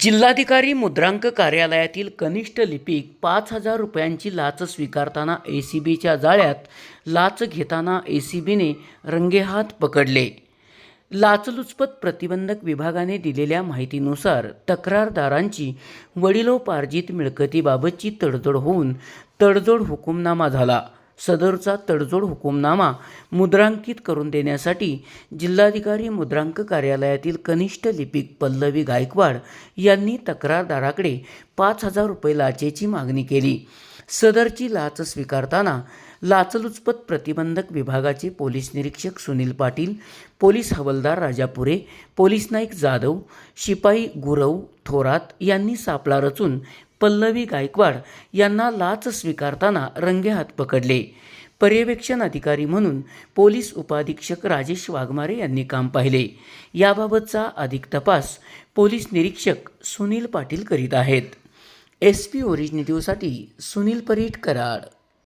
जिल्हाधिकारी मुद्रांक कार्यालयातील कनिष्ठ लिपिक पाच हजार रुपयांची लाच स्वीकारताना ए सी बीच्या जाळ्यात लाच घेताना ए सी बीने रंगेहात पकडले. लाचलुचपत प्रतिबंधक विभागाने दिलेल्या माहितीनुसार तक्रारदारांची वडिलोपार्जित मिळकतीबाबतची तडजोड होऊन तडजोड हुकुमनामा झाला. सदरचा तडजोड हुकूमनामा मुद्रांकित करून देण्यासाठी जिल्हाधिकारी मुद्रांक कार्यालयातील कनिष्ठ लिपिक पल्लवी गायकवाड यांनी तक्रारदाराकडे पाच हजार रुपये लाचेची मागणी केली. सदरची लाच स्वीकारताना लाचलुचपत प्रतिबंधक विभागाचे पोलीस निरीक्षक सुनील पाटील पोलीस हवालदार राजापुरे पोलीस नाईक जाधव शिपाई गुरव थोरात यांनी सापळा रचून पल्लवी गायकवाड यांना लाच स्वीकारताना रंगेहात पकडले. पर्यवेक्षण अधिकारी म्हणून पोलीस उपाधीक्षक राजेश वाघमारे यांनी काम पाहिले. याबाबतचा अधिक तपास पोलीस निरीक्षक सुनील पाटील करीत आहेत. एस पी ओरिजिनेटिव्हसाठी सुनील परीट कराड.